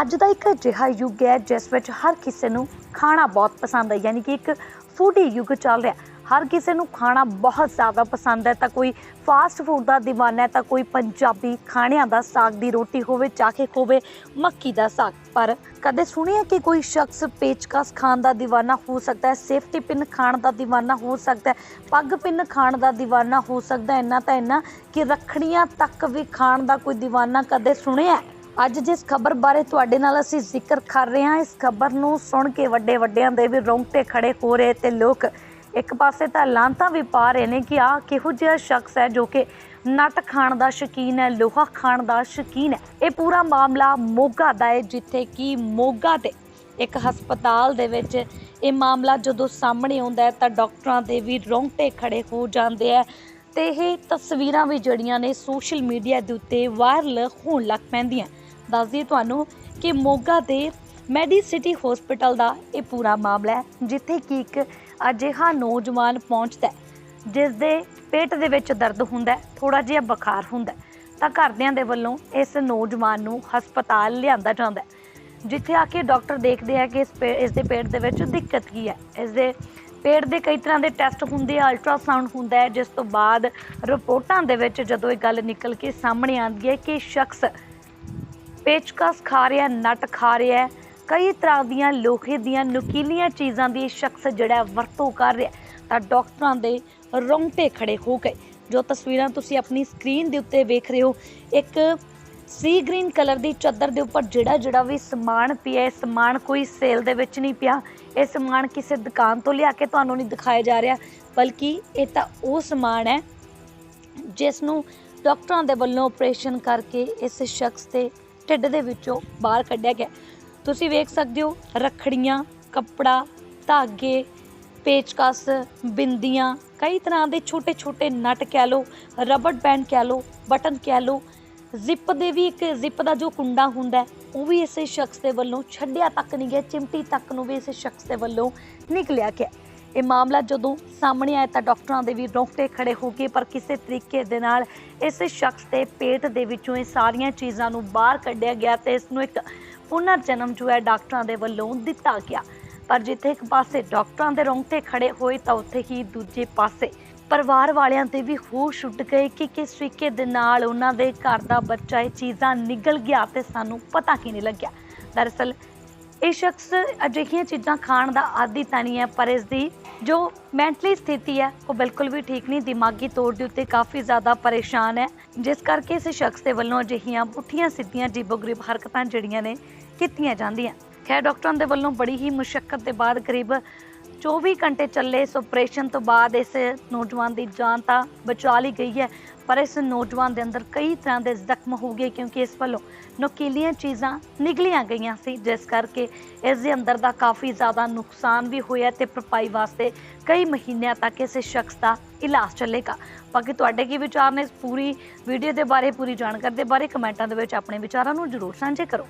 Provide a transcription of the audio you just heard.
ਅੱਜ ਦਾ ਇੱਕ ਅਜਿਹਾ ਯੁੱਗ ਹੈ, ਜਿਸ ਵਿੱਚ ਹਰ ਕਿਸੇ ਨੂੰ ਖਾਣਾ ਬਹੁਤ ਪਸੰਦ ਹੈ, ਯਾਨੀ ਕਿ ਇੱਕ ਫੂਡੀ ਯੁੱਗ ਚੱਲ ਰਿਹਾ। ਹਰ ਕਿਸੇ ਨੂੰ ਖਾਣਾ ਬਹੁਤ ਜ਼ਿਆਦਾ ਪਸੰਦ ਹੈ, ਤਾਂ ਕੋਈ ਫਾਸਟ ਫੂਡ ਦਾ دیਵਾਨਾ ਹੈ, ਤਾਂ ਕੋਈ ਪੰਜਾਬੀ ਖਾਣਿਆਂ ਦਾ ਸਾਗ ਦੀ ਰੋਟੀ ਹੋਵੇ ਚਾਹੇ ਖੋਵੇ ਮੱਕੀ ਦਾ ਸਾਗ। ਪਰ ਕਦੇ ਸੁਣਿਆ ਕਿ ਕੋਈ ਸ਼ਖਸ ਪੇਚਕਸ ਖਾਣ ਦਾ دیਵਾਨਾ ਹੋ ਸਕਦਾ ਹੈ ਸੇਫਟੀ ਪਿੰਨ ਖਾਣ ਦਾ دیਵਾਨਾ ਹੋ ਸਕਦਾ ਹੈ, ਪੱਗ ਪਿੰਨ ਖਾਣ ਦਾ دیਵਾਨਾ ਹੋ ਸਕਦਾ ਹੈ? ਇੰਨਾ ਤਾਂ ਇੰਨਾ ਕਿ ਰੱਖੜੀਆਂ ਤੱਕ ਵੀ ਖਾਣ ਦਾ ਕੋਈ دیਵਾਨਾ ਕਦੇ ਸੁਣਿਆ ਅੱਜ ਜਿਸ ਖਬਰ ਬਾਰੇ ਤੁਹਾਡੇ ਨਾਲ ਅਸੀਂ ਜ਼ਿਕਰ ਕਰ ਰਹੇ ਹਾਂ, ਇਸ ਖਬਰ ਨੂੰ ਸੁਣ ਕੇ ਵੱਡੇ ਵੱਡਿਆਂ ਦੇ ਵੀ ਰੋਂਗਟੇ ਖੜੇ ਹੋ ਰਹੇ ਤੇ ਲੋਕ ਇੱਕ ਪਾਸੇ ਤਾਂ ਲਾਂਤਾਂ ਵੀ ਪਾ ਰਹੇ ਨੇ ਕਿ ਆਹ ਕਿਹੋ ਜਿਹਾ ਸ਼ਖਸ ਹੈ ਜੋ ਕਿ ਨਟ ਖਾਣ ਦਾ ਸ਼ੌਕੀਨ ਹੈ, ਲੋਹਾ ਖਾਣ ਦਾ ਸ਼ੌਕੀਨ ਹੈ। ਇਹ ਪੂਰਾ ਮਾਮਲਾ ਮੋਗਾ ਦਾ ਹੈ, ਜਿੱਥੇ ਕਿ ਮੋਗਾ ਦੇ ਇੱਕ ਹਸਪਤਾਲ ਦੇ ਵਿੱਚ ਇਹ ਮਾਮਲਾ ਜਦੋਂ ਸਾਹਮਣੇ ਆਉਂਦਾ ਹੈ ਤਾਂ ਡਾਕਟਰਾਂ ਦੇ ਵੀ ਰੋਂਗਟੇ ਖੜੇ ਹੋ ਜਾਂਦੇ ਆ ਤੇ ਇਹ ਤਸਵੀਰਾਂ ਵੀ ਜਿਹੜੀਆਂ ਨੇ ਸੋਸ਼ਲ ਮੀਡੀਆ ਦੇ ਉੱਤੇ ਵਾਇਰਲ ਹੋਣ ਲੱਗ ਪੈਂਦੀਆਂ। ਦੱਸਦੀ ਤੁਹਾਨੂੰ ਕਿ ਮੋਗਾ ਦੇ ਮੈਡੀਸਿਟੀ ਹਸਪੀਟਲ ਦਾ ਇਹ ਪੂਰਾ ਮਾਮਲਾ ਹੈ, ਜਿੱਥੇ ਕਿ ਇੱਕ ਅਜਿਹਾ ਨੌਜਵਾਨ ਪਹੁੰਚਦਾ ਹੈ ਜਿਸ ਦੇ ਪੇਟ ਦੇ ਵਿੱਚ ਦਰਦ ਹੁੰਦਾ ਥੋੜਾ ਜਿਹਾ ਬੁਖਾਰ ਹੁੰਦਾ ਤਾਂ ਘਰਦਿਆਂ ਦੇ ਵੱਲੋਂ ਇਸ ਨੌਜਵਾਨ ਨੂੰ ਹਸਪਤਾਲ ਲਿਆਂਦਾ ਜਾਂਦਾ ਜਿੱਥੇ ਆ ਕੇ ਡਾਕਟਰ ਦੇਖਦੇ ਆ ਕਿ ਇਸ ਪੇ- ਇਸ ਦੇ ਪੇਟ ਦੇ ਵਿੱਚ ਦਿੱਕਤ ਕੀ ਹੈ। ਇਸ ਦੇ ਪੇਟ ਦੇ ਕਈ ਤਰ੍ਹਾਂ ਦੇ ਟੈਸਟ ਹੁੰਦੇ ਆ ਅਲਟਰਾਸਾਊਂਡ ਹੁੰਦਾ ਹੈ, ਜਿਸ ਤੋਂ ਬਾਅਦ ਰਿਪੋਰਟਾਂ ਦੇ ਵਿੱਚ ਜਦੋਂ ਇਹ ਗੱਲ ਨਿਕਲ ਕੇ ਸਾਹਮਣੇ ਆਉਂਦੀ ਹੈ ਕਿ ਸ਼ਖਸ ਪੇਚਕਸ ਖਾ ਰਿਹਾ, ਨਟ ਖਾ ਰਿਹਾ ਕਈ ਤਰ੍ਹਾਂ ਦੀਆਂ ਲੋਹੇ ਦੀਆਂ ਨੁਕੀਲੀਆਂ ਚੀਜ਼ਾਂ ਦੀ ਸ਼ਖਸ ਜਿਹੜਾ ਵਰਤੋਂ ਕਰ ਰਿਹਾ ਤਾਂ ਡਾਕਟਰਾਂ ਦੇ ਰੋਂਗਟੇ ਖੜੇ ਹੋ ਗਏ। ਜੋ ਤਸਵੀਰਾਂ ਤੁਸੀਂ ਆਪਣੀ ਸਕਰੀਨ ਦੇ ਉੱਤੇ ਵੇਖ ਰਹੇ ਹੋ, ਇੱਕ ਸੀ ਗ੍ਰੀਨ ਕਲਰ ਦੀ ਚਾਦਰ ਦੇ ਉੱਪਰ ਜਿਹੜਾ ਜਿਹੜਾ ਵੀ ਸਮਾਨ ਪਿਆ, ਇਹ ਸਮਾਨ ਕੋਈ ਸੇਲ ਦੇ ਵਿੱਚ ਨਹੀਂ ਪਿਆ। ਇਹ ਸਮਾਨ ਕਿਸੇ ਦੁਕਾਨ ਤੋਂ ਲਿਆ ਕੇ ਤੁਹਾਨੂੰ ਨਹੀਂ ਦਿਖਾਇਆ ਜਾ ਰਿਹਾ, ਬਲਕਿ ਇਹ ਤਾਂ ਉਹ ਸਮਾਨ ਹੈ ਜਿਸ ਨੂੰ ਡਾਕਟਰਾਂ ਦੇ ਵੱਲੋਂ ਆਪਰੇਸ਼ਨ ਕਰਕੇ ਇਸ ਸ਼ਖਸ 'ਤੇ ਢਿੱਡ ਦੇ ਵਿੱਚੋਂ ਬਾਹਰ ਕੱਢਿਆ ਗਿਆ। ਤੁਸੀਂ ਵੇਖ ਸਕਦੇ ਹੋ ਰੱਖੜੀਆਂ, ਕੱਪੜਾ, ਧਾਗੇ, ਪੇਚਕਸ, ਬਿੰਦੀਆਂ, ਕਈ ਤਰ੍ਹਾਂ ਦੇ ਛੋਟੇ ਛੋਟੇ ਨਟ ਕਹਿ ਲਓ, ਰਬੜ ਬੈਂਡ ਕਹਿ ਲਓ, ਬਟਨ ਕਹਿ ਲਓ, ਜ਼ਿਪ ਦੇ ਵੀ ਇੱਕ ਜ਼ਿਪ ਦਾ ਜੋ ਕੁੰਡਾ ਹੁੰਦਾ ਉਹ ਵੀ ਇਸੇ ਸ਼ਖਸ ਦੇ ਵੱਲੋਂ ਛੱਡਿਆ ਤੱਕ ਨਹੀਂ ਗਿਆ, ਚਿਮਟੀ ਤੱਕ ਨੂੰ ਵੀ ਇਸੇ ਸ਼ਖਸ ਦੇ ਵੱਲੋਂ ਨਿਕਲਿਆ ਗਿਆ। ਇਹ ਮਾਮਲਾ ਜਦੋਂ ਸਾਹਮਣੇ ਆਇਆ ਤਾਂ ਡਾਕਟਰਾਂ ਦੇ ਵੀ ਰੋਂਗਟੇ ਖੜੇ ਹੋ ਗਏ, ਪਰ ਕਿਸੇ ਤਰੀਕੇ ਦੇ ਨਾਲ ਇਸ ਸ਼ਖਸ ਦੇ ਪੇਟ ਦੇ ਵਿੱਚੋਂ ਇਹ ਸਾਰੀਆਂ ਚੀਜ਼ਾਂ ਨੂੰ ਬਾਹਰ ਕੱਢਿਆ ਗਿਆ ਤੇ ਇਸ ਨੂੰ ਇੱਕ ਪੁਨਰ ਜਨਮ ਜੋ ਹੈ ਡਾਕਟਰਾਂ ਦੇ ਵੱਲੋਂ ਦਿੱਤਾ ਗਿਆ। ਪਰ ਜਿੱਥੇ ਇੱਕ ਪਾਸੇ ਡਾਕਟਰਾਂ ਦੇ ਰੋਂਗਟੇ ਖੜੇ ਹੋਏ ਤਾਂ ਉੱਥੇ ਹੀ ਦੂਜੇ ਪਾਸੇ ਪਰਿਵਾਰ ਵਾਲਿਆਂ ਦੇ ਵੀ ਹੋਸ਼ ਉੱਡ ਗਏ ਕਿ ਕਿਸ ਤਰੀਕੇ ਦੇ ਨਾਲ ਉਹਨਾਂ ਦੇ ਘਰ ਦਾ ਬੱਚਾ ਇਹ ਚੀਜ਼ਾਂ ਨਿਗਲ ਗਿਆ ਤੇ ਸਾਨੂੰ ਪਤਾ ਕੀ ਨਹੀਂ ਲੱਗਿਆ। ਦਰਅਸਲ ਇਹ ਸ਼ਖਸ ਅਜਿਹੀਆਂ ਚੀਜ਼ਾਂ ਖਾਣ ਦਾ ਆਦੀ ਤਾਂ ਨਹੀਂ ਹੈ, ਪਰ ਇਸ ਦੀ ਜੋ ਮੈਂਟਲੀ ਸਥਿਤੀ ਹੈ, ਉਹ ਬਿਲਕੁਲ ਵੀ ਠੀਕ ਨਹੀਂ, ਦਿਮਾਗੀ ਤੌਰ ਦੇ ਉੱਤੇ ਕਾਫੀ ਜ਼ਿਆਦਾ ਪਰੇਸ਼ਾਨ ਹੈ। ਜਿਸ ਕਰਕੇ ਇਸ ਸ਼ਖਸ ਦੇ ਵੱਲੋਂ ਅਜਿਹੀਆਂ ਪੁੱਠੀਆਂ ਸਿੱਧੀਆਂ ਜੀਬੋ-ਗਰੀਬ ਹਰਕਤਾਂ ਜਿਹੜੀਆਂ ਨੇ ਕੀਤੀਆਂ ਜਾਂਦੀਆਂ। ਖੈਰ, ਡਾਕਟਰਾਂ ਦੇ ਵੱਲੋਂ ਬੜੀ ਹੀ ਮੁਸ਼ਕਲ ਦੇ ਬਾਅਦ ਕਰੀਬ 24 ਘੰਟੇ ਚੱਲੇ ਇਸ ਆਪਰੇਸ਼ਨ ਤੋਂ ਬਾਅਦ ਇਸ ਨੌਜਵਾਨ ਦੀ ਜਾਨ ਤਾਂ ਬਚਾ ਲਈ ਗਈ ਹੈ, ਪਰ ਇਸ ਨੌਜਵਾਨ ਦੇ ਅੰਦਰ ਕਈ ਤਰ੍ਹਾਂ ਦੇ ਜ਼ਖਮ ਹੋ ਗਏ ਕਿਉਂਕਿ ਇਸ ਵੱਲੋਂ ਨੋਕੀਲੀਆਂ ਚੀਜ਼ਾਂ ਨਿਕਲੀਆਂ ਗਈਆਂ ਸੀ, ਜਿਸ ਕਰਕੇ ਇਸ ਦੇ ਅੰਦਰ ਦਾ ਕਾਫੀ ਜ਼ਿਆਦਾ ਨੁਕਸਾਨ ਵੀ ਹੋਇਆ ਤੇ ਭਰਪਾਈ ਵਾਸਤੇ ਕਈ ਮਹੀਨਿਆਂ ਤੱਕ ਇਸ ਸ਼ਖਸ ਦਾ ਇਲਾਜ ਚੱਲੇਗਾ। ਬਾਕੀ ਤੁਹਾਡੇ ਕੀ ਵਿਚਾਰ ਨੇ? ਇਸ ਪੂਰੀ ਵੀਡੀਓ ਦੇ ਬਾਰੇ, ਪੂਰੀ ਜਾਣਕਾਰੀ ਦੇ ਬਾਰੇ ਕਮੈਂਟਾਂ ਦੇ ਵਿੱਚ ਆਪਣੇ ਵਿਚਾਰਾਂ ਨੂੰ ਜ਼ਰੂਰ ਸਾਂਝੇ ਕਰੋ।